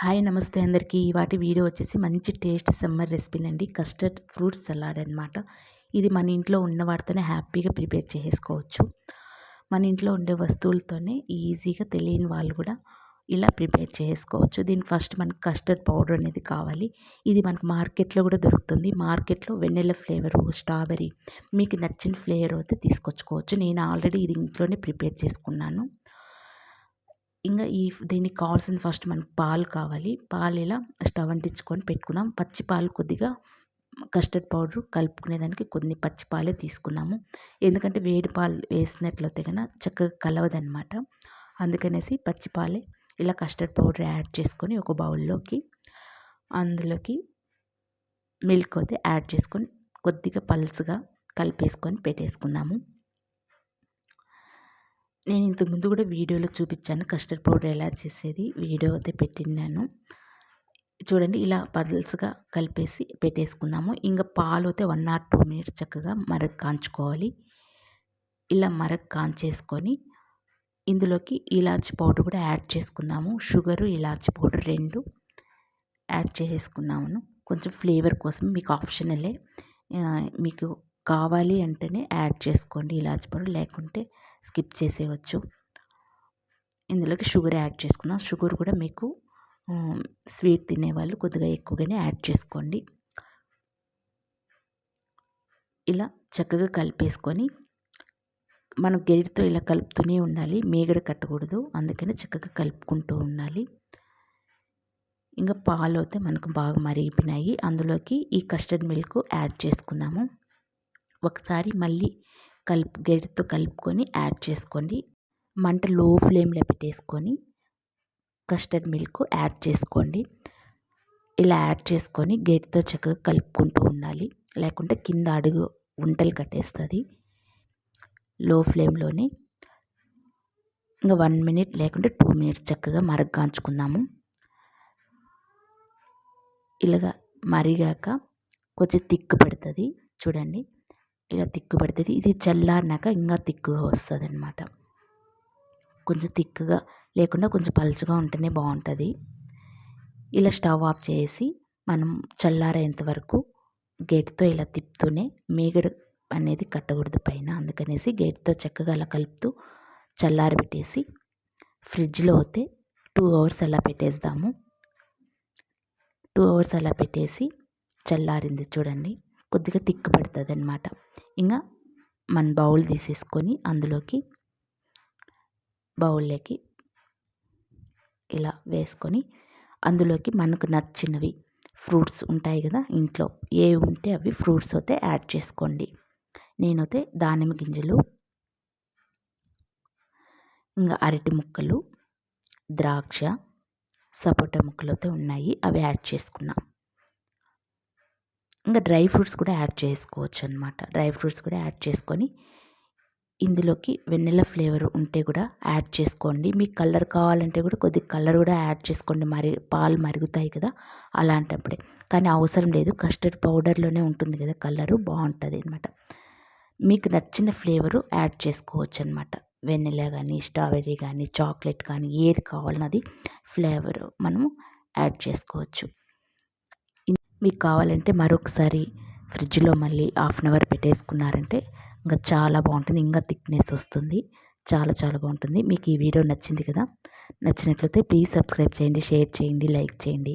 Hi నమస్తే అందరికీ. వాటి వీడియో వచ్చేసి మంచి టేస్ట్ సమ్మర్ రెసిపీ అండి కస్టర్డ్ ఫ్రూట్ సలాడ్ అనమాట ఇది మన ఇంట్లో ఉన్న వాటితోనే హ్యాపీగా ప్రిపేర్ చేసుకోవచ్చు. మన ఇంట్లో ఉండే వస్తువులతోనే ఈజీగా తెలియని వాళ్ళు కూడా ఇలా ప్రిపేర్ చేసుకోవచ్చు. దీనికి ఫస్ట్ మనకు కస్టర్డ్ పౌడర్ అనేది కావాలి. ఇది మనకు మార్కెట్లో కూడా దొరుకుతుంది. మార్కెట్లో వెన్నెల ఫ్లేవరు స్ట్రాబెరీ మీకు నచ్చిన ఫ్లేవర్ అయితే తీసుకొచ్చుకోవచ్చు. నేను ఆల్రెడీ ఇది ఇంట్లోనే ప్రిపేర్ చేసుకున్నాను. ఇంకా ఈ దీనికి కావాల్సిన ఫస్ట్ మనకు పాలు కావాలి. పాలు ఇలా స్టవ్ అంటించుకొని పెట్టుకుందాం. పచ్చి పాలు కొద్దిగా కస్టర్డ్ పౌడర్ కలుపుకునేదానికి కొన్ని పచ్చి పాలే ఎందుకంటే వేడి పాలు వేసినట్లయితే కన్నా చక్కగా కలవదనమాట అందుకనేసి పచ్చి పాలే ఇలా కస్టర్డ్ పౌడర్ యాడ్ చేసుకొని ఒక బౌల్లోకి అందులోకి మిల్క్ అయితే యాడ్ చేసుకొని కొద్దిగా పల్స్గా కలిపేసుకొని పెట్టేసుకున్నాము నేను ఇంతకుముందు కూడా వీడియోలో చూపించాను. కస్టర్డ్ పౌడర్ ఎలా చేసేది వీడియో అయితే పెట్టినాను చూడండి ఇలా పదల్స్గా కలిపేసి పెట్టేసుకుందాము ఇంకా పాలు అయితే వన్ ఆర్ టూ మినిట్స్ చక్కగా మరగ కాంచుకోవాలి. ఇలా మరగ కాంచేసుకొని ఇందులోకి ఇలాచి పౌడర్ కూడా యాడ్ చేసుకుందాము షుగరు ఇలాచి పౌడర్ రెండు యాడ్ చేసుకున్నాము కొంచెం ఫ్లేవర్ కోసం మీకు ఆప్షనలే మీకు కావాలి అంటేనే యాడ్ చేసుకోండి ఇలాచి పౌడర్. లేకుంటే స్కిప్ చేసేవచ్చు ఇందులోకి షుగర్ యాడ్ చేసుకుందాం. షుగర్ కూడా మీకు స్వీట్ తినేవాళ్ళు కొద్దిగా ఎక్కువగానే యాడ్ చేసుకోండి. ఇలా చక్కగా కలిపేసుకొని మనం గెరిటితో ఇలా కలుపుతూనే ఉండాలి. మేగడ కట్టకూడదు. అందుకని చక్కగా కలుపుకుంటూ ఉండాలి. ఇంకా పాలు అయితే మనకు బాగా మరిగిపోయినాయి. అందులోకి ఈ కస్టర్డ్ మిల్క్ యాడ్ చేసుకుందాము. ఒకసారి మళ్ళీ కలుపు గరిటతో కలుపుకొని యాడ్ చేసుకోండి. మంట లో ఫ్లేమ్లో పెట్టేసుకొని కస్టర్డ్ మిల్క్ యాడ్ చేసుకోండి. ఇలా యాడ్ చేసుకొని గేట్తో చక్కగా కలుపుకుంటూ ఉండాలి. లేకుంటే కింద అడుగు ఉంటలు కట్టేస్తుంది. లో ఫ్లేమ్లోనే ఇంకా వన్ మినిట్ లేకుంటే టూ మినిట్స్ చక్కగా మరగ్గాంచుకుందాము. ఇలాగా మరిగాక కొంచెం తిక్కు పెడుతుంది. చూడండి. ఇలా తిక్కు పడుతుంది ఇది చల్లారినాక ఇంకా తిక్కుగా వస్తుంది అనమాట కొంచెం తిక్కుగా లేకుండా కొంచెం పలుచగా ఉంటేనే బాగుంటుంది. ఇలా స్టవ్ ఆఫ్ చేసి మనం చల్లారేంత వరకు గేట్తో ఇలా తిప్పుతూనే మేగడు అనేది కట్టకూడదు పైన. అందుకనేసి గేట్తో చక్కగా అలా కలుపుతూ చల్లారి పెట్టేసి ఫ్రిడ్జ్లో అయితే టూ అవర్స్ అలా పెట్టేద్దాము టూ అవర్స్ అలా పెట్టేసి చల్లారింది చూడండి. కొద్దిగా తిక్కు పడుతుంది అనమాట ఇంకా మన బౌల్ తీసేసుకొని అందులోకి బౌల్లోకి ఇలా వేసుకొని అందులోకి మనకు నచ్చినవి ఫ్రూట్స్ ఉంటాయి కదా ఇంట్లో. ఏ ఉంటే అవి ఫ్రూట్స్ అయితే యాడ్ చేసుకోండి. నేనైతే దానిమ్మ గింజలు ఇంకా అరటి ముక్కలు ద్రాక్ష సపోటా ముక్కలు అయితే ఉన్నాయి. అవి యాడ్ చేసుకున్నాం. ఇంకా డ్రై ఫ్రూట్స్ కూడా యాడ్ చేసుకోవచ్చు అనమాట డ్రై ఫ్రూట్స్ కూడా యాడ్ చేసుకొని ఇందులోకి వెన్నెల ఫ్లేవర్ ఉంటే కూడా యాడ్ చేసుకోండి. మీకు కలర్ కావాలంటే కూడా కొద్దిగా కలర్ కూడా యాడ్ చేసుకోండి. మరి పాలు మరుగుతాయి కదా అలాంటప్పుడే. కానీ అవసరం లేదు. కస్టర్డ్ పౌడర్లోనే ఉంటుంది కదా కలరు బాగుంటుంది అనమాట మీకు నచ్చిన ఫ్లేవరు యాడ్ చేసుకోవచ్చు అనమాట వెన్నెల కానీ స్ట్రాబెర్రీ కానీ చాక్లెట్ కానీ ఏది కావాలన్నది ఫ్లేవర్ మనము యాడ్ చేసుకోవచ్చు. మీకు కావాలంటే మరొకసారి ఫ్రిడ్జ్లో మళ్ళీ హాఫ్ అన్ అవర్ పెట్టేసుకున్నారంటే ఇంకా చాలా బాగుంటుంది. ఇంకా థిక్నెస్ వస్తుంది. చాలా చాలా బాగుంటుంది. మీకు ఈ వీడియో నచ్చింది కదా? నచ్చినట్లయితే ప్లీజ్ సబ్స్క్రైబ్ చేయండి షేర్ చేయండి లైక్ చేయండి.